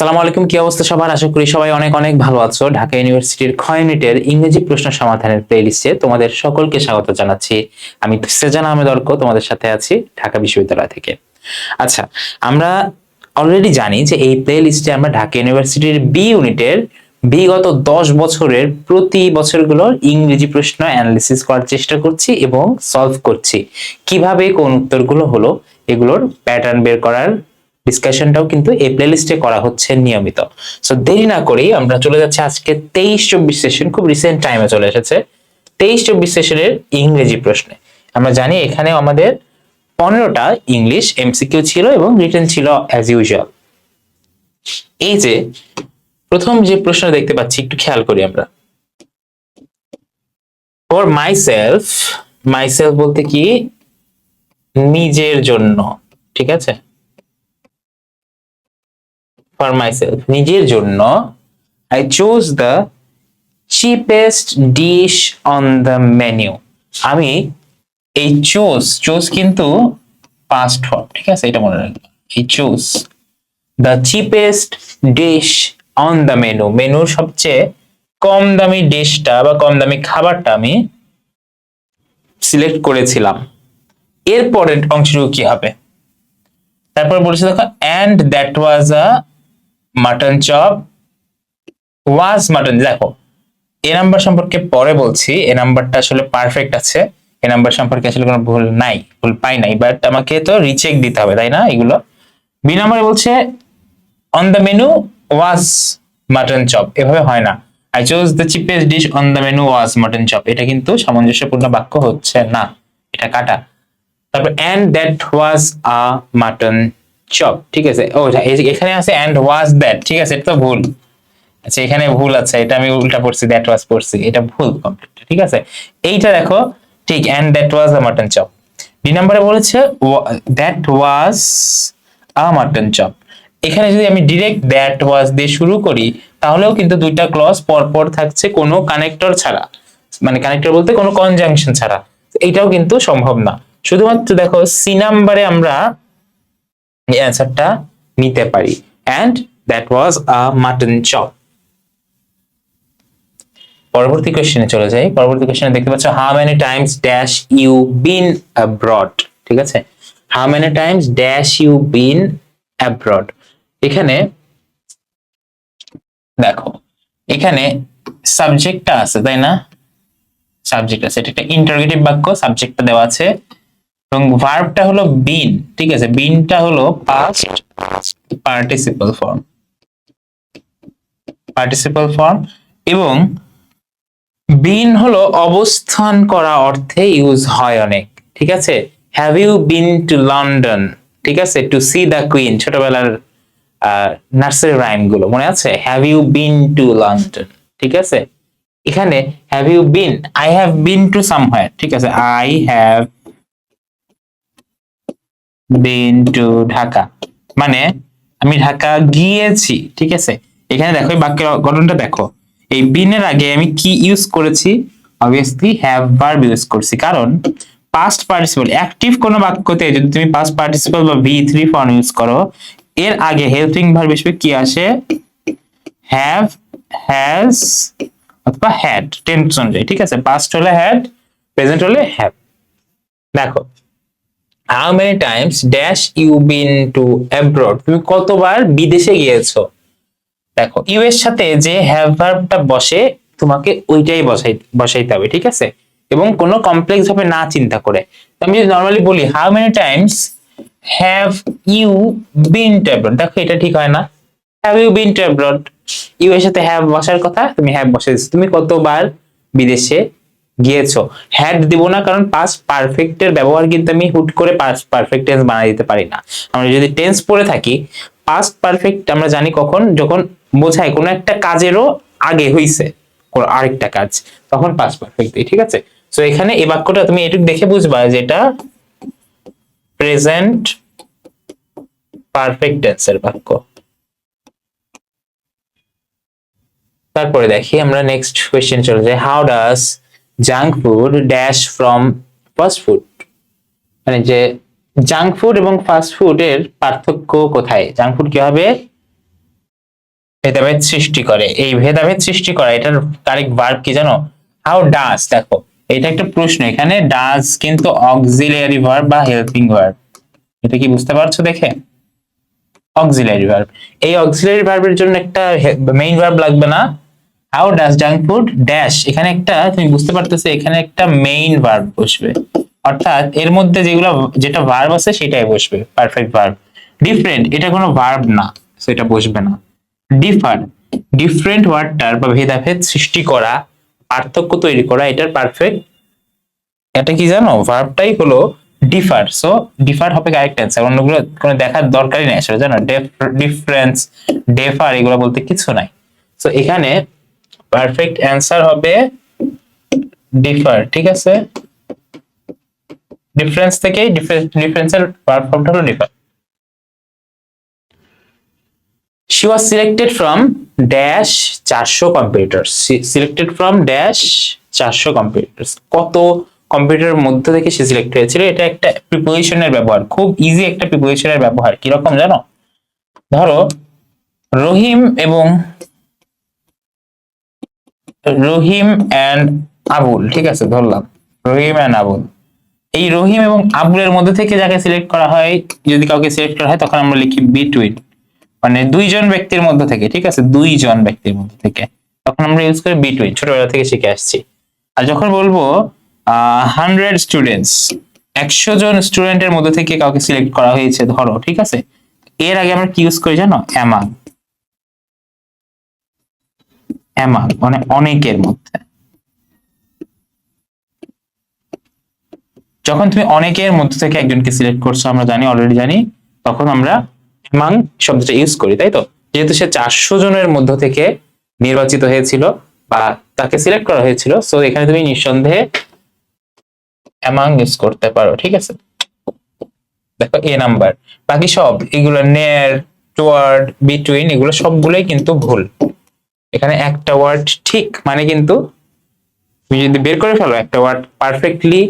সালাম আলাইকুম, কি অবস্থা সবার? আশা করি সবাই অনেক অনেক ভালো আছো। ঢাকা ইউনিভার্সিটির খ ইউনিটের ইংরেজি প্রশ্ন সমাধানের প্লেলিস্টে তোমাদের সকলকে স্বাগত জানাচ্ছি। আমি সেজান আহমেদ অর্ক, তোমাদের সাথে আছি ঢাকা বিশ্ববিদ্যালয় থেকে। আচ্ছা আমরা অলরেডি জানি যে এই প্লেলিস্টে আমরা ঢাকা ইউনিভার্সিটির বি ইউনিটের বিগত দশ বছরের প্রতি বছরগুলোর ইংরেজি প্রশ্ন অ্যানালিসিস করার চেষ্টা করছি এবং সলভ করছি। কীভাবে কোন উত্তরগুলো হলো, এগুলোর প্যাটার্ন বের করার ডিসকাশনটাও কিন্তু এই প্লেলিস্টে করা হচ্ছে নিয়মিত। সো দেরি না করেই আমরা চলে যাচ্ছি আজকে তেইশ চব্বিশ সেশন খুব রিসেন্ট টাইমে চলে এসেছে। তেইশ চব্বিশ সেশনের ইংরেজি প্রশ্নে। আমরা জানি এখানে আমাদের পনেরোটা ইংলিশ এমসিকিউ ছিল এবং রিটেন ছিল অ্যাজ ইউজুয়াল এই যে, প্রথম যে প্রশ্ন দেখতে পাচ্ছি, একটু খেয়াল করি আমরা। For myself myself বলতে কি? নিজের জন্য, ঠিক আছে? ফর মাই সেলফ নিজের জন্য I choose the cheapest dish on the menu আমি এই চুজ চুজ কিন্তু পাস্ট ফর্ম ঠিক আছে? এটা মনে রাখবে। এই choose the cheapest dish on the menu মেনুর সবচেয়ে কম দামি ডিশটা বা কম দামি খাবারটা আমি সিলেক্ট করেছিলাম। এরপরের অংশটুকু কি হবে? তারপর বলেছে দেখো and that was a mutton chop was mutton দেখো, এ নাম্বার সম্পর্কে পরে বলছি, এ নাম্বারটা আসলে পারফেক্ট আছে, এ নাম্বার সম্পর্কে আসলে কোনো ভুল নাই, ভুল পাই নাই বাট আমাকে তো রিচেক দিতে হবে, তাই না, এগুলো? বি নাম্বারে বলছে on the menu was mutton chop এভাবে হয় না। I chose the cheapest dish on the menu was mutton chop এটা কিন্তু সামঞ্জস্যপূর্ণ বাক্য হচ্ছে না, এটা কাটা। তারপর and that was a mutton chop, ঠিক আছে? ও এখানে আছে অ্যান্ড ওয়াজ দ্যাট ঠিক আছে? এটা তো ভুল। আচ্ছা এখানে ভুল আছে, এটা আমি উল্টা পড়ছি দ্যাট ওয়াজ পড়ছি, এটা ভুল কমপ্লিট ঠিক আছে? এইটা দেখো, ঠিক and that was a mutton chop দুই নম্বরে বলেছে that was a mutton chop এখানে যদি আমি ডিরেক্ট দ্যাট ওয়াজ দিয়ে শুরু করি, তাহলেও কিন্তু দুইটা ক্লজ পর পর থাকছে কোনো কানেক্টর ছাড়া। মানে কানেক্টর বলতে কোনো কনজাংশন ছাড়া। এটাও কিন্তু সম্ভব না। শুধুমাত্র দেখো সি নাম্বারে আমরা অ্যান্সারটা নিতে পারি। And that was a mutton chop পরবর্তী কোশ্চেনে চলে যাই। পরবর্তী কোশ্চেনে দেখতে পাচ্ছ how many times dash you been abroad ঠিক আছে? How many times dash you been abroad এখানে দেখো, এখানে সাবজেক্টটা আছে, তাই না? সাবজেক্ট আছে। এটা একটা ইন্টারোগেটিভ বাক্য সাবজেক্টটা দেওয়া আছে। এবং ভার্বটা হলো বিন ঠিক আছে? বিনটা হলো past participle form participle form এবং বিন হলো অবস্থান করা অর্থে ইউজ হয় অনেক, ঠিক আছে? Have you been to London ঠিক আছে? টু সি দ্য কুইন ছোটবেলার নার্সারি রাইমগুলো মনে আছে? Have you been to London ঠিক আছে? এখানে have you been I have been to somewhere ঠিক আছে? I have been to Dhaka মানে আমি ঢাকা গিয়েছি, ঠিক আছে? এখানে দেখো বাক্যের গঠনটা দেখো। এই বিনের আগে আমি কি ইউজ করেছি? অবভিয়াসলি হ্যাভ ভার্ব ইউজ করছি। কারণ পাস্ট পার্টিসিপল অ্যাক্টিভ কোনো বাক্যতে যদি তুমি পাস্ট পার্টিসিপল বা ভি থ্রি ফর্ম ইউজ করো, এর আগে হেল্পিং ভার্ব হিসেবে কি আসে? হ্যাভ হ্যাজ অথবা হ্যাড টেন্স অনুযায়ী ঠিক আছে? পাস্ট হলে হ্যাড প্রেজেন্ট হলে হ্যাভ দেখো how many times dash you been to abroad তুমি কতবার বিদেশে গিয়েছো? দেখো ইউ এর সাথে যে হ্যাভ ভার্বটা বসে, তোমাকে ওইটাই বসাই বসাইতে হবে, ঠিক আছে? এবং কোনো কমপ্লেক্স ভাবে না চিন্তা করে। আমি যদি নর্মালি বলি how many times have you been to abroad দেখো, এটা ঠিক হয় না। Have you been to abroad you এর সাথে হ্যাভ বসার কথা, তুমি হ্যাভ বসে তুমি কতবার বিদেশে গিয়েছো। হ্যাড দিব না, কারণ পাস্ট পারফেক্টের ব্যবহার কিন্তু আমি হুট করে পাস্ট পারফেক্ট টেন্স বানাই দিতে পারি না। আমরা যদি টেন্স পড়ে থাকি পাস্ট পারফেক্ট আমরা জানি কখন? যখন বোঝায় কোনো একটা কাজেরও আগে হইছে আরেকটা কাজ, তখন পাস্ট পারফেক্ট দিই, ঠিক আছে? সো এখানে এই বাক্যটা তুমি এটুকু দেখে বুঝবা যেটা প্রেজেন্ট পারফেক্ট টেন্সের বাক্য। তারপরে দেখি আমরা নেক্সট কোয়েশ্চেন চলে যাই। How does junk food dash from fast food মানে যে জাঙ্ক ফুড এবং ফাস্ট ফুডের পার্থক্য কোথায়? জাঙ্ক ফুড কি হবে ভেদাভেদ সৃষ্টি করে। এই ভেদাভেদ সৃষ্টি করা, এটার কারেক্ট ভার্ব কি জানো? হাউ ডাস দেখো, এটা একটা প্রশ্ন, এখানে ডাস কিন্তু অক্সিলিয়ারি ভার্ব বা হেল্পিং ভার্ব এটা কি বুঝতে পারছ দেখে? অক্সিলিয়ারি ভার্ব এই অক্সিলিয়ারি ভার্বের জন্য একটা মেইন ভার্ব লাগবে না। How does junk food dash এখানে একটা, তুমি বুঝতে পারতেছো, এখানে একটা মেইন ভার্ব বসবে। অর্থাৎ এর মধ্যে যেগুলো, যেটা ভার্ব আছে সেটাই বসবে পারফেক্ট ভার্ব ডিফারেন্ট এটা কোনো ভার্ব না সেটা বসবে না। ডিফার ডিফারেন্ট ওয়ার্ডটার বা ভেদাভেদ সৃষ্টি করা, পার্থক্য তৈরি করা, এটার পারফেক্ট এটা কি জানো? ভার্বটাই হলো ডিফার সো ডিফার হবে কারেক্ট অ্যান্সার অন্যগুলো কোনো দেখার দরকারই নেই, আসলে জানো? ডিফারেন্স ডেফার এগুলো বলতে কিছু নাই। সো এখানে পারফেক্ট অ্যান্সার হবে ডিফার ঠিক আছে? ডিফারেন্স থেকেই ডিফারেন্সের ভার্ব ফর্মটা হলো differ she was selected from dash চারশো কম্পিউটার্স সিলেক্টেড ফ্রম ড্যাশ চারশো কম্পিউটার্স কত কম্পিউটারের মধ্যে থেকে সে সিলেক্ট হয়েছিল? এটা একটা প্রিপোজিশনের ব্যবহার। খুব ইজি একটা প্রিপোজিশনের ব্যবহার। কীরকম জানো? ধরো, রহিম এবং রহিম অ্যান্ড আবুল, ঠিক আছে? ধরলাম। রহিম অ্যান্ড আবুল। এই রহিম এবং আবুলের মধ্যে থেকে যাকে সিলেক্ট করা হয়, যদি কাউকে সিলেক্ট করা হয়, তখন আমরা লিখি বিটুইন মানে দুইজন ব্যক্তির মধ্যে থেকে, ঠিক আছে? দুইজন ব্যক্তির মধ্যে থেকে। তখন আমরা ইউজ করি বিটুইন ছোটবেলা থেকে শিখে আসছি। আর যখন বলব হান্ড্রেড স্টুডেন্টস একশো জন স্টুডেন্টের মধ্যে থেকে কাউকে সিলেক্ট করা হয়েছে, ধরো, ঠিক আছে? এর আগে আমরা কি ইউজ করি জানো? অ্যামাং অ্যামাং মানে অনেকের মধ্যে। যখন তুমি অনেকের মধ্যে থেকে একজনকে সিলেক্ট করছ, আমরা জানি অলরেডি জানি, তখন আমরা অ্যামাং শব্দটা ইউজ করি, তাই তো? যেহেতু সে চারশো জনের মধ্য থেকে নির্বাচিত হয়েছিল বা তাকে সিলেক্ট করা হয়েছিল সো এখানে তুমি নিঃসন্দেহে অ্যামাং ইউজ করতে পারো, ঠিক আছে? দেখো এ নাম্বার বাকি সব, এগুলো নেয়ার টুয়ার্ড বিটুইন এগুলো সবগুলোই কিন্তু ভুল। এখানে একটা ওয়ার্ড ঠিক মানে কিন্তু তুমি যদি বের করে ফেলো একটা ওয়ার্ড পারফেক্টলি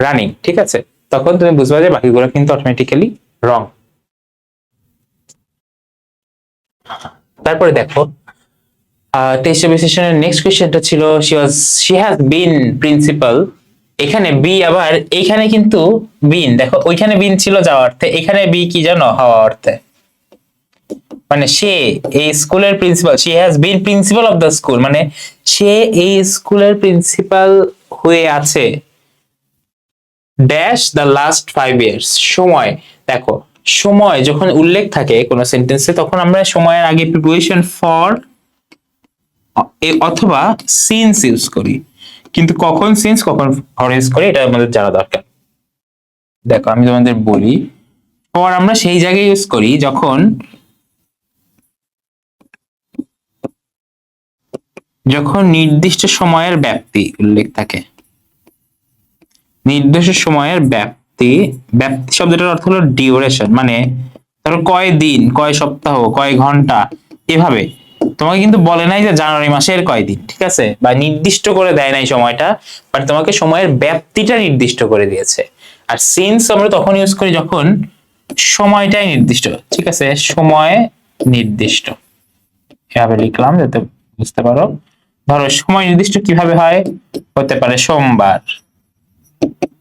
রানিং ঠিক আছে? তখন তুমি বুঝবা যে বাকিগুলো কিন্তু অটোমেটিক্যালি রং তারপরে দেখো টেস্ট সেশনের নেক্সট কোয়েশ্চেনটা ছিল she was she has been principal এখানে বি আবার এইখানে কিন্তু বিন দেখো, ওইখানে বিন ছিল যাওয়া অর্থে, এখানে বি কি জানো, হওয়া অর্থে। মানে সে এই স্কুলের principal she has been principal of the school মানে সে এই স্কুলের প্রিন্সিপাল হয়ে আছে dash the last five years সময়। দেখো, সময় যখন উল্লেখ থাকে কোন সেন্টেন্সে তখন আমরা সময়ের আগে প্রিপোজিশন ফর অথবা সিন্স ইউজ করি। কিন্তু কখন সিন্স কখন ফর ইউজ করি, এটা আমাদের জানা দরকার। দেখো, আমি তোমাদের বলি ফর আমরা সেই জায়গায় ইউজ করি যখন যখন নির্দিষ্ট সময়ের ব্যাপ্তি উল্লেখ থাকে। নির্দিষ্ট সময়ের ব্যাপ্তি ব্যাপ্তি শব্দটার অর্থ হলো ডিউরেশন মানে ধরো কয় দিন, কয় সপ্তাহ, কয় ঘণ্টা, এভাবে। তোমাকে কিন্তু বলে নাই যে জানুয়ারি মাসের কয় দিন, ঠিক আছে? বা নির্দিষ্ট করে দেয় নাই সময়টা বাট তোমাকে সময়ের ব্যাপ্তিটা নির্দিষ্ট করে দিয়েছে। আর সিন্স আমরা তখন ইউজ করি যখন সময়টাই নির্দিষ্ট, ঠিক আছে? সময় নির্দিষ্ট। এভাবে লিখলাম যাতে বুঝতে পারো। ধরো, সময় নির্দিষ্ট কীভাবে হয়? হতে পারে সোমবার,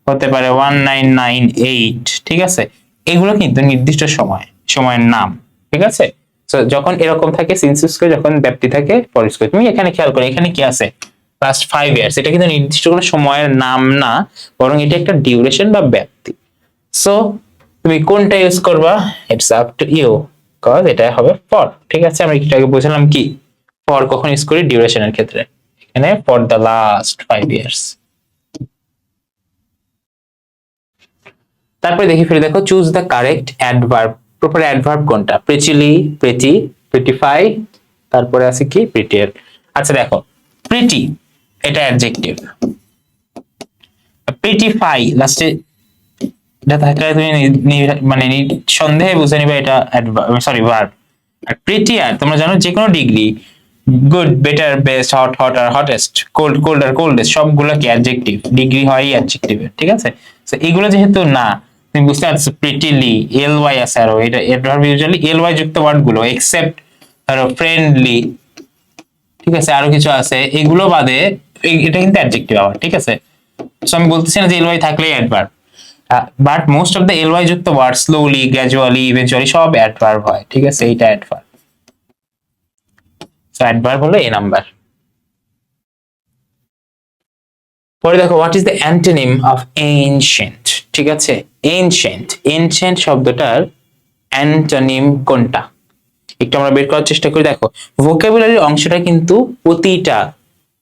হতে পারে ওয়ান নাইন নাইন এইট ঠিক আছে? এগুলো কিন্তু নির্দিষ্ট সময়, সময়ের নাম, ঠিক আছে? তো যখন এরকম থাকে সিনসিস করে যখন ব্যাপ্তি থাকে পরিস করে তুমি এখানে খেয়াল করো, এখানে কি আছে? লাস্ট ফাইভ ইয়ার্স এটা কিন্তু নির্দিষ্ট কোনো সময়ের নাম না, বরং এটা একটা ডিউরেশন বা ব্যাপ্তি। সো তুমি কোনটা ইউজ করবা? It's up to you cause এটা হবে ফর ঠিক আছে? আমরা একটু আগে বুঝলাম কি? ফর কখন ইউজ করি? ডিউরেশনের ক্ষেত্রে। এখানে for the last five years তারপরে দেখি ফিরে দেখো choose the correct adverb proper adverb কোনটা? প্রিচিলি প্রিটি প্রিটিফাই তারপরে আছে কি? প্রিটিয়ার আচ্ছা দেখো প্রিটি এটা অ্যাডজেক্টিভ প্রিটিফাই লাস্টে এটা থাকলে তুমি মানে সন্দেহে বুঝে নিবে এটা সরি ভার্ব আর প্রিটিয়ার তোমরা জানো যে কোনো degree good better best hot hot আর হটেস্ট কোল্ড কোল্ড আর কোল্ডেস্ট সবগুলো কি অ্যাডজেক্টিভ ডিগ্রি হয় অ্যাডজেক্টিভের ঠিক আছে? তো এগুলো যেহেতু না, তুমি বুঝতে পারছ প্রিটিলি এল ওয়াই আছে আরও এটা অ্যাডভার্ব ইউজুয়ালি এল ওয়াই যুক্ত ওয়ার্ডগুলো এক্সেপ্ট ধরো ফ্রেন্ডলি ঠিক আছে? আরও কিছু আছে, এগুলো বাদে এটা কিন্তু অ্যাডজেক্টিভ আবার, ঠিক আছে? সো আমি বলতেছি না যে এলওয়াই থাকলেই adverb but most of the LY যুক্ত ওয়ার্ড স্লোলি গ্র্যাজুয়ালি ইভেনচুয়ালি সব অ্যাডভার্ব হয়, ঠিক আছে? এইটা অ্যাডভার্ব অ্যাডভার্ব হলো এ নাম্বার পরে দেখো what is the antonym of ancient ঠিক আছে? এনশিয়েন্ট এনশিয়েন্ট শব্দটার অ্যান্টোনিম কোনটা? একটু আমরা বের করার চেষ্টা করি। দেখো ভোকাবুলারির অংশটা কিন্তু প্রতিটা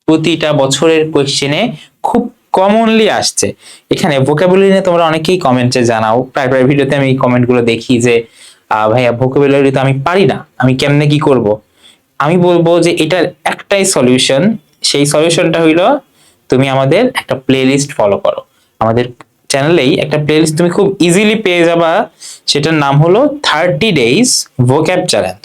প্রতিটা বছরের কোয়েশ্চেনে খুব কমনলি আসছে। এখানে ভোকাবুলারি নিয়ে তোমরা অনেকেই কমেন্টে জানাও। প্রায় প্রায় ভিডিওতে আমি কমেন্টগুলো দেখি যে ভাইয়া ভোকাবুলারি তো আমি পারি না। আমি কেমনে কি করব? আমি বলব যে এটার একটাই সলিউশন সেই সলিউশনটা হইল তুমি আমাদের একটা প্লেলিস্ট ফলো করো। আমাদের চ্যানেলেই একটা প্লেলিস্ট তুমি খুব ইজিলি পেয়ে যাবা, সেটার নাম হলো থার্টি ডেইজ ভোক্যাব চ্যালেঞ্জ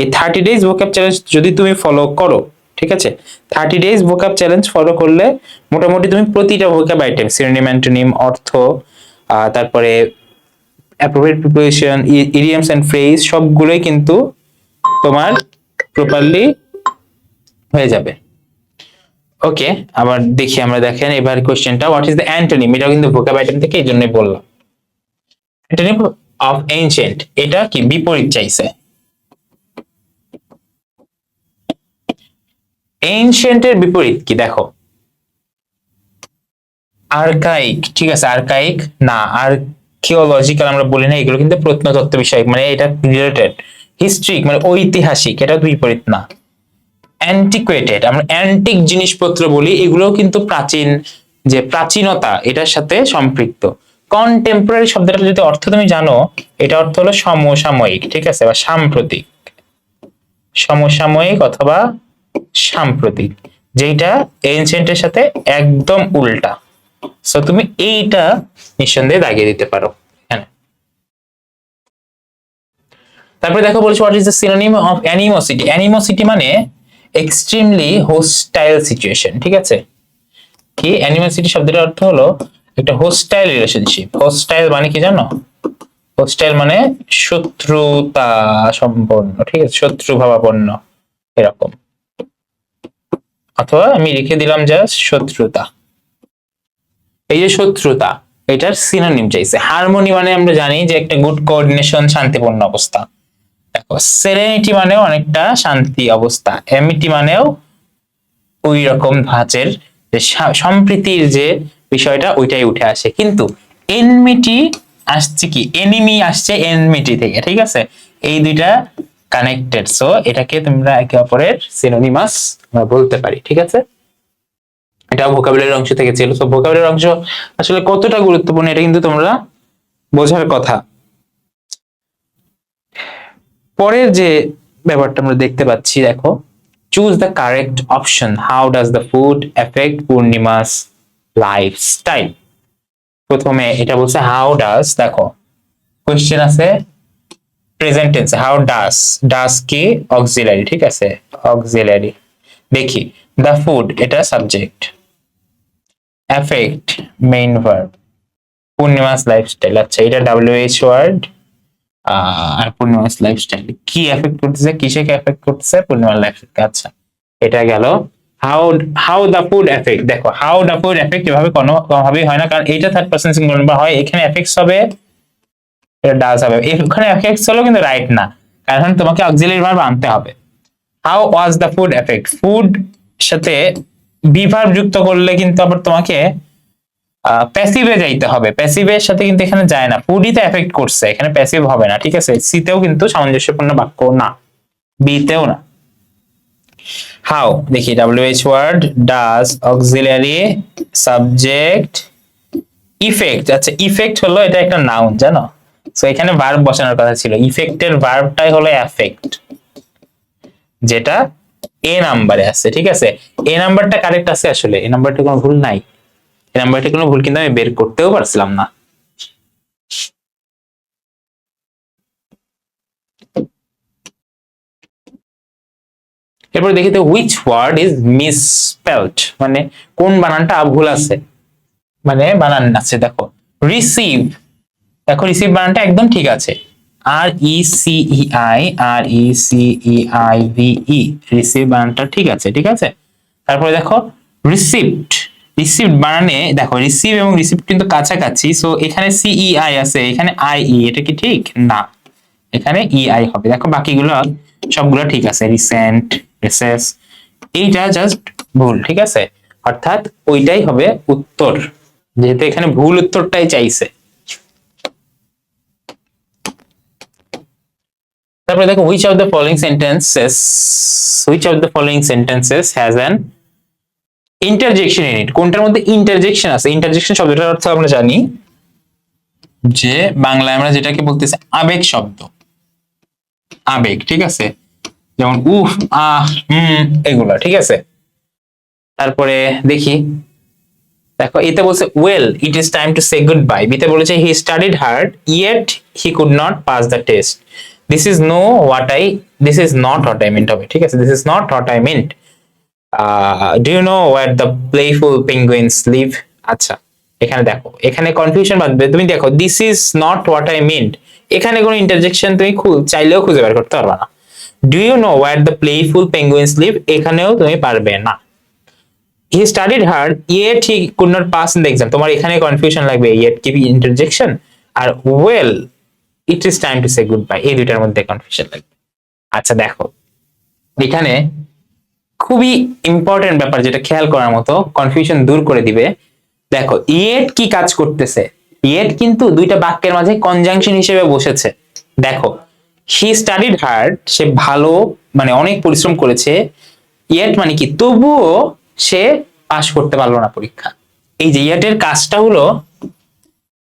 এই থার্টি ডেইজ ভোক্যাব চ্যালেঞ্জ যদি তুমি ফলো করো, ঠিক আছে? Thirty days vocab challenge follow করলে মোটামুটি তুমি প্রতিটা ভোক্যাব আইটেম সিনোনিম অ্যান্টোনিম অর্থ তারপরে appropriate preparation idioms and phrase সবগুলোই কিন্তু তোমার প্রপারলি হয়ে যাবে। ওকে আবার দেখি আমরা দেখেন, এবার কোশ্চেনটা হোয়াট ইজ দ্য অ্যান্টোনিম এটাও কিন্তু ভোকাব আইটেম থেকে এই জন্যই বললাম। অ্যান্টোনিম অফ এনশিয়েন্ট এটা কি বিপরীত চাইছে? এনশিয়েন্টের বিপরীত কি? দেখো। আর্কাইক ঠিক আছে আর্কাইক না আর্কিওলজিক্যাল আমরা বলি না, এগুলো কিন্তু প্রত্নতত্ত্ব বিষয় মানে এটা রিলেটেড হিস্ট্রিক মানে ঐতিহাসিক এটা বিপরীত না। অ্যান্টিকুয়েটেড আমরা অ্যান্টিক জিনিসপত্র বলি, এগুলোও কিন্তু প্রাচীন, যে প্রাচীনতা, এটার সাথে সম্পৃক্ত। কন্টেম্পোরারি শব্দটা যদি অর্থ তুমি জানো, এটা অর্থ হলো সমসাময়িক, ঠিক আছে? বা সাম্প্রতিক। সমসাময়িক অথবা সাম্প্রতিক যেটা এনসেন্টের সাথে একদম উল্টা। সো তুমি এইটা নিঃসন্দেহে দাগিয়ে দিতে পারো। তারপরে দেখো বলছো what is the synonym of animosity animosity মানে এক্সট্রিমলি হোস্টাইল সিচুয়েশন ঠিক আছে? কি? অ্যানিমোসিটি শব্দের অর্থ হলো একটা হোস্টাইল রিলেশনশিপ হোস্টাইল মানে কি জানো? হোস্টাইল মানে শত্রুতা সম্পন্ন, ঠিক আছে? শত্রু ভাবাপন্ন, এরকম। অথবা আমি লিখে দিলাম জাস্ট শত্রুতা। এই যে শত্রুতা, এটার সিনোনিম চাইছে। হারমোনি মানে আমরা জানি যে একটা গুড কোঅর্ডিনেশন শান্তিপূর্ণ অবস্থা। সেরেনিটি মানেও অনেকটা শান্তি অবস্থা। এমিটি মানেও ওই রকম ধাঁচের যে সম্প্রীতির যে বিষয়টা, ওইটাই উঠে আসে। কিন্তু এনমিটি আসছে কি? এনিমি আসছে এনমিটি থেকে, ঠিক আছে? এই দুইটা কানেক্টেড সো এটাকে তোমরা একে অপরের সিনোনিমাস আমরা বলতে পারি, ঠিক আছে? এটা ভোকাবুলারির অংশ থেকে ছিল। তো ভোকাবুলারির অংশ আসলে কতটা গুরুত্বপূর্ণ, এটা কিন্তু তোমরা বোঝার কথা। পরের যে ব্যাপারটা আমরা দেখতে পাচ্ছি, দেখো choose the correct option how does the food effect Purnima's lifestyle প্রথমে এটা বলছে হাউ ডাজ দেখো কোয়েশ্চেন আছে present tense how does does কি? অক্সিলারি ঠিক আছে? অক্সিলারি দেখি দ্য ফুড এটা subject effect main verb Purnima's lifestyle আচ্ছা এটা ডাব্লিউএইচ ওয়ার্ড পূর্ণিমাস লাইফস্টাইল কি এফেক্ট করতেছে, কিসেকে এফেক্ট করতেছে, পূর্ণিমার লাইফস্টাইল আচ্ছা এটা গেল। How how the food effect দেখো হাউ দ্য ফুড এফেক্ট এভাবে কোনো, কোনোভাবেই হয় না, কারণ এটা থার্ড পার্সন সিঙ্গুলার নাম্বার হয়, এখানে এফেক্টস হবে, এটা ডাজ হবে। এখানে এফেক্টস হলো কিন্তু রাইট না, কারণ তোমাকে অক্সিলারি ভার্ব আনতে হবে। How was the food effect food সাথে বি বিভার্ব যুক্ত করলে কিন্তু আবার তোমাকে প্যাসিভে যাইতে হবে। প্যাসিভের সাথে কিন্তু এখানে যায় না। ফুডই তো এফেক্ট করছে। এখানে প্যাসিভ হবে না ঠিক আছে? সিতেও কিন্তু সামঞ্জস্যপূর্ণ বাক্য না বিতেও না। হাউ দেখি WH word does auxiliary subject effect আচ্ছা ইফেক্ট হলো এটা একটা নাউন জানো? সো এখানে ভার্ব বসানোর কথা ছিল। ইফেক্টের ভার্বটাই হলো এফেক্ট যেটা এ নাম্বারে আছে ঠিক আছে? এ নাম্বারটা কারেক্ট আছে আসলে। এ নাম্বারটা কোনো ভুল নাই। এই নাম্বারটা কোনো ভুল কিন্তু আমি বের করতেও পারছিলাম না। এরপর দেখি তো হুইচ ওয়ার্ড ইজ মিসস্পেলড মানে কোন বানানটা ভুল আছে? মানে বানান আছে, দেখো। রিসিভ দেখো রিসিভ বানানটা একদম ঠিক আছে। R E C E I R E C E I V E receive বানানটা ঠিক আছে ঠিক আছে? তারপরে দেখো রিসিপ্ট রিসিপ্ট বানানে, দেখো রিসিভ এবং রিসিপ্ট কিন্তু কাছাকাছি সো এখানে সিই আই আছে, এখানে আই ই এটা কি ঠিক? না। এখানে ই আই হবে। দেখো, বাকিগুলো সবগুলো ঠিক আছে রিসেন্ট রিসেস এইটা জাস্ট ভুল, ঠিক আছে? অর্থাৎ ওইটাই হবে উত্তর, যেহেতু এখানে ভুল উত্তরটাই চাইছে। তারপরে দেখো, which of the following sentences, which of the following sentences has an in it. কোনটার মধ্যে ইন্টারজেকশন আছে? ইন্টারজেকশন শব্দটার অর্থ আমরা জানি যে বাংলায় আমরা যেটাকে বলতেছি আবেগ শব্দ। আবেগ, ঠিক আছে? যেমন উফ, আহ, হুম, এগুলো, ঠিক আছে? তারপরে দেখি। দেখো, এতে বলছে well it is time to say goodbye বিতে বলেছে he studied hard yet he could not pass the test this is no what I this is not what I meant হবে, ঠিক আছে? This is not what I meant do you know where the playful penguins live আচ্ছা এখানে দেখো, এখানে confusion বাঁধবে। তুমি দেখো this is not what I meant এখানে কোনো ইন্টারজেকশন তুমি চাইলেও খুঁজে বের করতে পারবে না। Do you know where the playful penguins live এখানেও তুমি পারবে না। He studied hard yet he could not pass in the exam তোমার এখানে কনফিউশন লাগবে ইয়েট কি interjection R well it is time to say goodbye এই দুইটার মধ্যে কনফিউশন লাগবে। আচ্ছা দেখো, এখানে খুবই ইম্পর্টেন্ট ব্যাপার যেটা খেয়াল করার মতো কনফিউশন দূর করে দিবে। দেখো, ইয়েট কি কাজ করতেছে? ইয়েট কিন্তু দুইটা বাক্যের মাঝে কনজাংশন হিসেবে বসেছে। দেখো হি স্টাডিড হার্ড সে ভালো মানে অনেক পরিশ্রম করেছে। ইয়েট মানে কি? তবুও সে পাশ করতে পারল না পরীক্ষা। এই যে ইয়েটের কাজটা হলো,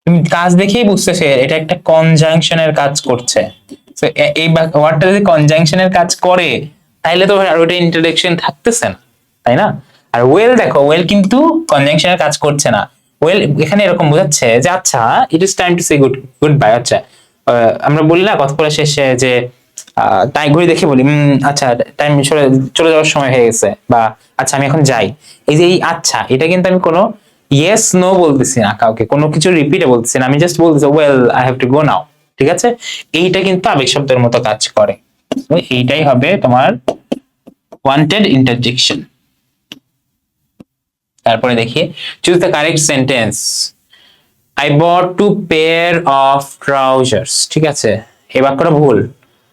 তুমি কাজ দেখেই বুঝতেছে এটা একটা কনজাংশনের কাজ করছে। এই ওয়ার্ডটা যদি কনজাংশনের কাজ করে তাহলে তো আর ওটা ইন্ট্রোডাকশন থাকতেছে না তাই না? আর ওয়েল দেখো ওয়েল কিন্তু কনজাংশনের কাজ করছে না। ওয়েল এখানে এরকম বোঝাচ্ছে যে আচ্ছা it is time to say good goodbye আচ্ছা আমরা বলি না কথা বলে শেষে যে তাই ঘড়ি দেখে বলি "উম, আচ্ছা টাইম চলে চলে যাওয়ার সময় হয়ে গেছে বা আচ্ছা আমি এখন যাই। এই যে এই আচ্ছা এটা কিন্তু আমি কোনো ইয়েস নো বলতেছি না কাউকে কোনো কিছু রিপিটে বলতেছি না। আমি জাস্ট বলতেছি well I have to go now ঠিক আছে? এইটা কিন্তু আবেগ শব্দের মতো কাজ করে। তো এইটাই হবে তোমার ওয়ান্টেড ইন্টারজেকশন তারপরে দেখি choose the correct sentence I bought two pair of trousers ঠিক আছে? এই বাক্যটা ভুল।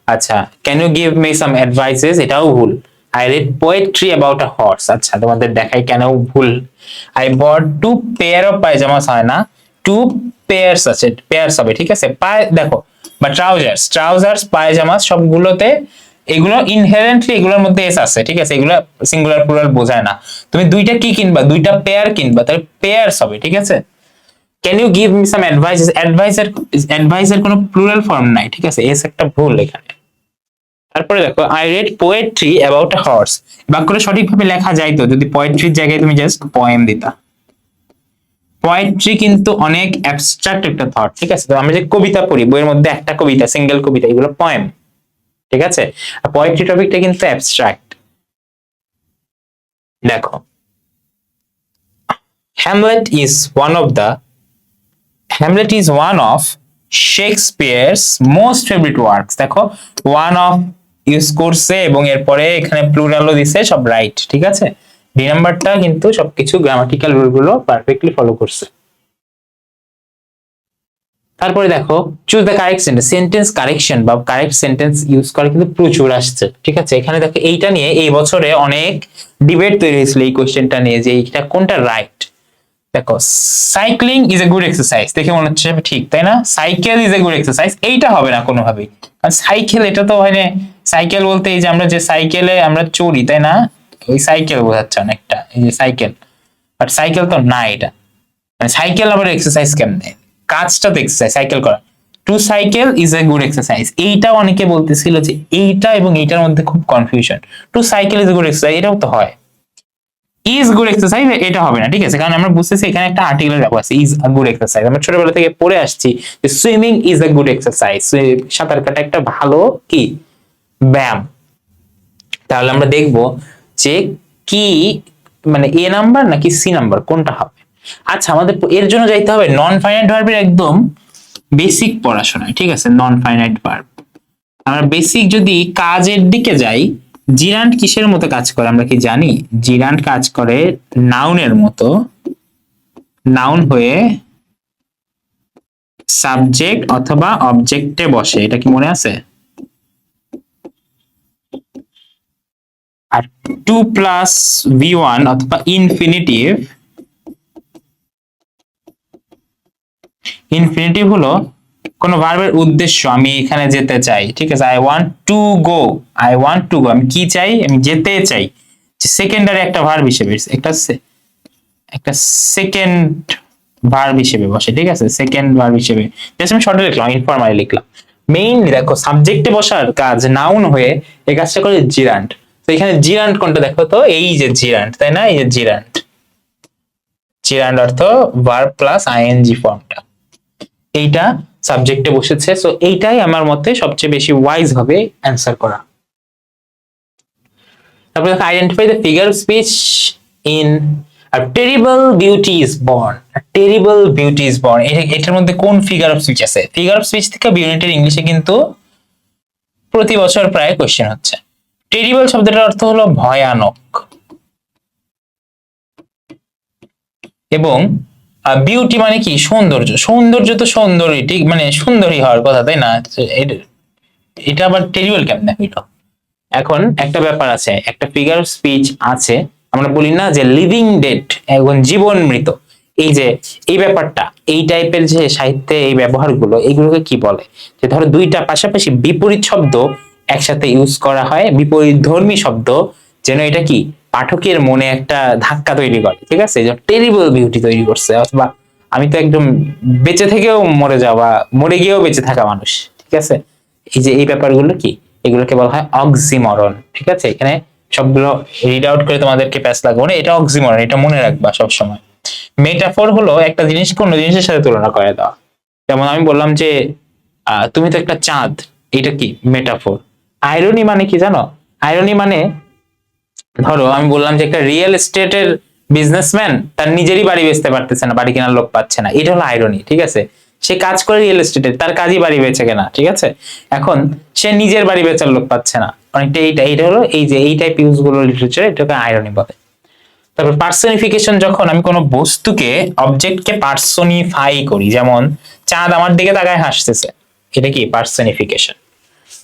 আচ্ছা can you give me some advices এটাও ভুল। I read poetry about a horse আচ্ছা তোমাদের দেখাই কেন ভুল। I bought two pair of pajamas হয় না? টু পেয়ার্স আছে পেয়ার্স হবে, ঠিক আছে? পায়, দেখো বা ট্রাউজার্স ট্রাউজার্স পায়জামাস সবগুলোতে এগুলো ইনহেরেন্টলি এগুলোর মধ্যে এস আছে, ঠিক আছে? এগুলো সিঙ্গুলার প্লুরাল বোঝায় না। তুমি দুইটা কি কিনবা? দুইটা পেয়ার কিনবা, তাহলে পেয়ার্স হবে, ঠিক আছে? Can you give me some advice অ্যাডভাইসের অ্যাডভাইসের কোনো প্লুরাল ফর্ম নাই, ঠিক আছে? এস একটা ভুল এখানে। তারপরে দেখো I read poetry about a horse বাক্যটা সঠিকভাবে লেখা যায় তো, যদি পোয়েট্রির জায়গায় তুমি জাস্ট পোয়েম দিতা। পোয়েট্রি কিন্তু অনেক অ্যাবস্ট্রাক্ট একটা থট ঠিক আছে? তো আমরা যে কবিতা পড়ি, বইয়ের মধ্যে একটা কবিতা সিঙ্গেল কবিতা, এগুলো পোয়েম ঠিক আছে? আর পোয়েট্রি টপিকটা কিন্তু অ্যাবস্ট্রাক্ট দেখো Hamlet is one of the Hamlet is one of Shakespeare's most favourite works দেখো ওয়ান অফ ইউজ করছে এবং এরপরে এখানে প্লুরালও দিছে, সব রাইট ঠিক আছে? ডি নাম্বারটা কিন্তু সবকিছু গ্রামাটিক্যাল রুলগুলো পারফেক্টলি ফলো করছে। তারপরে দেখো choose the correct sentence sentence correction বা কারেক্ট সেন্টেন্স ইউজ করা কিন্তু প্রচুর আসছে, ঠিক আছে? এখানে দেখো, এইটা নিয়ে এই বছরে অনেক ডিবেট তৈরি হয়েছিল এই কোশ্চেনটা নিয়ে যে এইটা কোনটা রাইট দেখো cycling is a good exercise দেখে মনে হচ্ছে ঠিক, তাই না? Cycle is a good exercise এইটা হবে না কোনোভাবেই। কারণ সাইকেল এটা তো হয় না সাইকেল বলতে এই যে আমরা যে সাইকেলে আমরা চড়ি, তাই না? ওই সাইকেল বোঝাচ্ছে অনেকটা, এই যে সাইকেল বাট সাইকেল তো না এটা। মানে সাইকেল আবার এক্সারসাইজ কেমনে? কাজটা তো এক্সারসাইজ সাইকেল করা। To cycle is a good exercise এইটাও অনেকে বলতেছিল যে এইটা এবং এইটার মধ্যে খুব confusion to cycle is a good exercise এটাও তো হয়। ইজ গুড এক্সারসাইজ এটা হবে না, ঠিক আছে? কারণ আমরা বুঝতেছি এখানে একটা আর্টিকেল রাখা আছে ইজ আ গুড এক্সারসাইজ আমরা ছোটবেলা থেকে পড়ে আসছি যে swimming is a good exercise সাঁতার কাটা একটা ভালো কি? ব্যায়াম। তাহলে আমরা দেখব যে কি মানে এ নাম্বার নাকি সি নাম্বার কোনটা হবে? আচ্ছা আমাদের এর জন্য যাইতে হবে নন ফাইনাইট ভার্বের একদম বেসিক পড়াশোনায়, ঠিক আছে? নন ফাইনাইট ভার্ব আমরা বেসিক যদি কাজের দিকে যাই, জিরান্ট কিসের মতো কাজ করে? আমরা কি জানি? জিরান্ট কাজ করে নাউনের মতো। নাউন হয়ে সাবজেক্ট অথবা অবজেক্টে বসে, এটা কি মনে আছে? আর টু প্লাস ভি ওয়ান অথবা ইনফিনিটিভ ইনফিনিটিভ হলো কোন ভার্বের উদ্দেশ্য, আমি এখানে যেতে চাই, ঠিক আছে? I want to go I want to go আমি কি চাই? আমি যেতে চাই। সেকেন্ডারি একটা ভার্ব হিসেবে, একটা একটা সেকেন্ড ভার্ব হিসেবে বসে, ঠিক আছে? সেকেন্ড ভার্ব হিসেবে। জাস্ট আমি শর্টে লিখলাম ইনফরমালি লিখলাম। মেইনলি দেখো সাবজেক্টে বসার কাজ নাউন হয়ে এই কাজটা করে জিরান্ট তো এখানে জিরান্ট কোনটা দেখো তো? এই যে জিরান্ট, তাই না? এই যে জিরান্ট। জিরান্ট অর্থ ভার্ব প্লাস আইএনজি ফর্মটা এইটা সাবজেক্টে বসেছে সো এইটাই আমার মতে সবচেয়ে বেশি ওয়াইজ হবে অ্যান্সার করা। তারপরে identify the figure of speech in terrible beauty is born a terrible beauty is born এটার মধ্যে কোন ফিগার অফ স্পিচ আছে? ফিগার অফ স্পিচ থেকে ইউনিটের ইংলিশে কিন্তু প্রতি বছর প্রায় কোশ্চেন হচ্ছে। টেরিবল শব্দটার অর্থ হলো ভয়ানক। এবং বিউটি মানে কি? সৌন্দর্য। সৌন্দর্য তো সৌন্দর্য ঠিক? মানে সুন্দরী হওয়ার কথা, তাই না? এটা আবার টেরিবল কেমনে হইল? এখন একটা ব্যাপার আছে, একটা ফিগার স্পিচ আছে, আমরা বলি না যে লিভিং ডেট এখন জীবন মৃত এই যে, এই ব্যাপারটা, এই টাইপের যে সাহিত্যে এই ব্যবহারগুলো এইগুলোকে কি বলে? যে ধরো দুইটা পাশাপাশি বিপরীত শব্দ একসাথে ইউজ করা হয়, বিপরীত ধর্মী শব্দ যেন এটা কি? পাঠকের মনে একটা ধাক্কা তৈরি করে, ঠিক আছে? টেরিবল বিউটি তৈরি করছে, অথবা আমি তো একদম বেঁচে থেকেও মরে যাওয়া মরে গিয়েও বেঁচে থাকা মানুষ, ঠিক আছে? এই যে এই ব্যাপারগুলো কি? এগুলোকে বলা হয় অক্সিমরন ঠিক আছে? এখানে সবগুলো রিড আউট করে তোমাদেরকে প্যাস লাগবে। না এটা অক্সিমরন এটা মনে রাখবা সব সময় মেটাফোর হলো একটা জিনিস, কোন জিনিসের সাথে তুলনা করে দেওয়া। যেমন আমি বললাম যে তুমি তো একটা চাঁদ, এটা কি? মেটাফোর। আইরনি মানে কি জানো? আইরনি মানে ধরো আমি বললাম যে একটা রিয়েল এস্টেটের বিজনেসম্যান তার নিজেরই বাড়ি বেচতে পারতেছে না, বাড়ি কেনার লোক পাচ্ছে না। এটা হলো আইরনি ঠিক আছে? সে কাজ করে রিয়েল এস্টেটের তার কাজই বাড়ি বেচে কেনা, ঠিক আছে? এখন সে নিজের বাড়ি বেচার লোক পাচ্ছে না। অনেকটা এইটা এইটা হলো এই যে এই টাইপ ইউজগুলো লিটারেচারে এটাকে আইরনি বলে। তারপর পার্সনিফিকেশন যখন আমি কোনো বস্তুকে অবজেক্টকে পার্সনিফাই করি, যেমন চাঁদ আমার দিকে তাকায় হাসতেছে, এটা কি? পার্সনিফিকেশন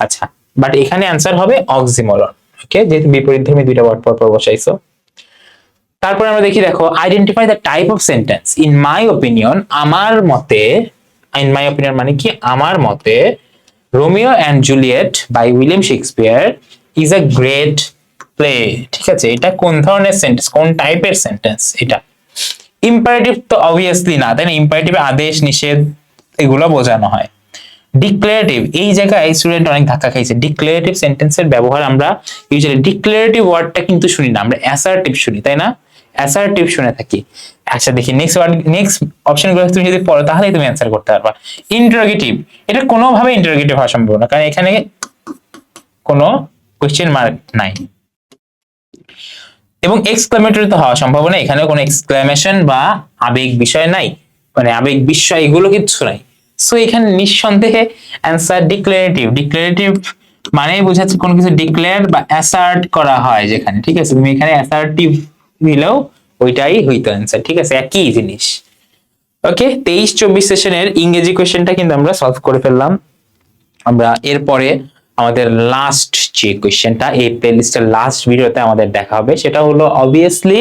আচ্ছা বাট এখানে অ্যান্সার হবে অক্সিমরন ওকে যেহেতু বিপরীত ধর্মী দুইটা ওয়ার্ড পর পর বসাইছো। তারপরে আমরা দেখি, দেখো identify the type of sentence in my opinion আমার মতে ইন মাই ওপিনিয়ন মানে কি? আমার মতে Romeo and Juliet by William Shakespeare is a great play ঠিক আছে? এটা কোন ধরনের সেন্টেন্স কোন টাইপের সেন্টেন্স এটা? ইম্পারেটিভ তো অবভিয়াসলি না, তাই না? ইম্পারেটিভ আদেশ, নিষেধ, এগুলো বোঝানো হয়। ডিক্লারেটিভ এই জায়গায় স্টুডেন্ট অনেক ধাক্কা খাইছে। ডিক্লারেটিভ সেন্টেন্সের ব্যবহার আমরা ইউজুয়ালি ডিক্লারেটিভ ওয়ার্ডটা কিন্তু শুনি না। আমরা অ্যাসার্টিভ শুনি, তাই না? অ্যাসার্টিভ শুনে থাকি। আচ্ছা দেখি নেক্সট ওয়ার্ড নেক্সট অপশনগুলো তুমি যদি পড়ো, তাহলেই তুমি অ্যান্সার করতে পারবা। ইন্টারোগেটিভ এটা কোনোভাবে ইন্টারোগেটিভ হওয়া সম্ভব না, কারণ এখানে কোনো কোয়েশ্চেন মার্ক নাই। এবং এক্সক্লামেটরি তো হওয়া সম্ভব না এখানে কোনো এক্সক্লামেশন বা আবেগ বিষয় নাই। মানে আবেগ বিষয় এগুলো কিচ্ছু নাই। সো এখানে নিঃসন্দেহে অ্যান্সার ডিক্লারেটিভ ডিক্লারেটিভ মানে বোঝাচ্ছে কোনো কিছু ডিক্লেয়ার বা অ্যাসার্ট করা হয় যেখানে, ঠিক আছে? তুমি এখানে অ্যাসার্টিভ দিলেও ওইটাই হইতো অ্যান্সার ঠিক আছে? একই জিনিস। ওকে তেইশ চব্বিশ সেশনের ইংরেজি কোয়েশ্চেনটা কিন্তু আমরা সলভ করে ফেললাম। আমরা এরপরে আমাদের লাস্ট যে কোয়েশ্চেনটা এই প্লেলিস্টের লাস্ট ভিডিওতে আমাদের দেখা হবে, সেটা হলো অবভিয়াসলি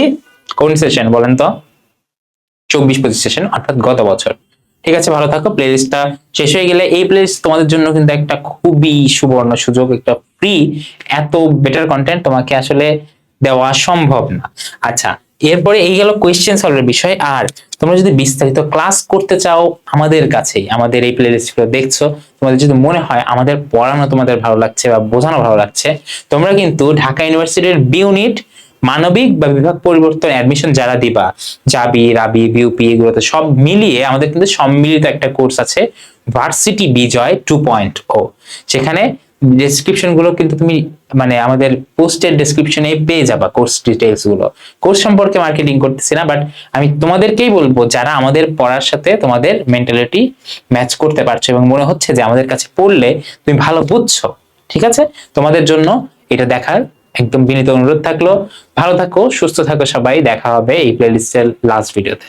কোন সেশন বলেন তো? চব্বিশ পঁচিশ সেশন অর্থাৎ গত বছর। ঠিক আছে, ভালো থাকো প্লেলিস্টটা শেষ হয়ে গেলে এই প্লেলিস্ট তোমাদের জন্য কিন্তু একটা খুবই সুবর্ণ সুযোগ, একটা ফ্রি এত বেটার কন্টেন্ট তোমাকে আসলে দেওয়া সম্ভব না। আচ্ছা এরপরে এই গেল কোয়েশ্চেন সলভের বিষয়, আর তোমরা যদি বিস্তারিত ক্লাস করতে চাও আমাদের কাছেই, আমাদের এই প্লেলিস্টগুলো দেখছ, তোমাদের যদি মনে হয় আমাদের পড়ানো তোমাদের ভালো লাগছে বা বোঝানো ভালো লাগছে, তোমরা কিন্তু ঢাকা ইউনিভার্সিটির বি ইউনিট মানবিক বা বিভাগ পরিবর্তন অ্যাডমিশন যারা দিবা, জাবি, রাবি বিউপি এগুলোতে সব মিলিয়ে আমাদের কিন্তু সম্মিলিত একটা কোর্স আছে varsity Bijoy two point O সেখানে ডেসক্রিপশনগুলো কিন্তু তুমি মানে আমাদের পোস্টের ডেসক্রিপশনে পেয়ে যাবা কোর্স ডিটেলসগুলো। কোর্স সম্পর্কে মার্কেটিং করতেছি না বাট আমি তোমাদেরকেই বলব যারা আমাদের পড়ার সাথে তোমাদের মেন্টালিটি ম্যাচ করতে পারছ এবং মনে হচ্ছে যে আমাদের কাছে পড়লে তুমি ভালো বুঝছ, ঠিক আছে? তোমাদের জন্য এটা দেখার একদম বিনীত অনুরোধ থাকল। ভালো থাকো, সুস্থ থাকো সবাই। দেখা হবে এই প্লেলিস্টের লাস্ট ভিডিওতে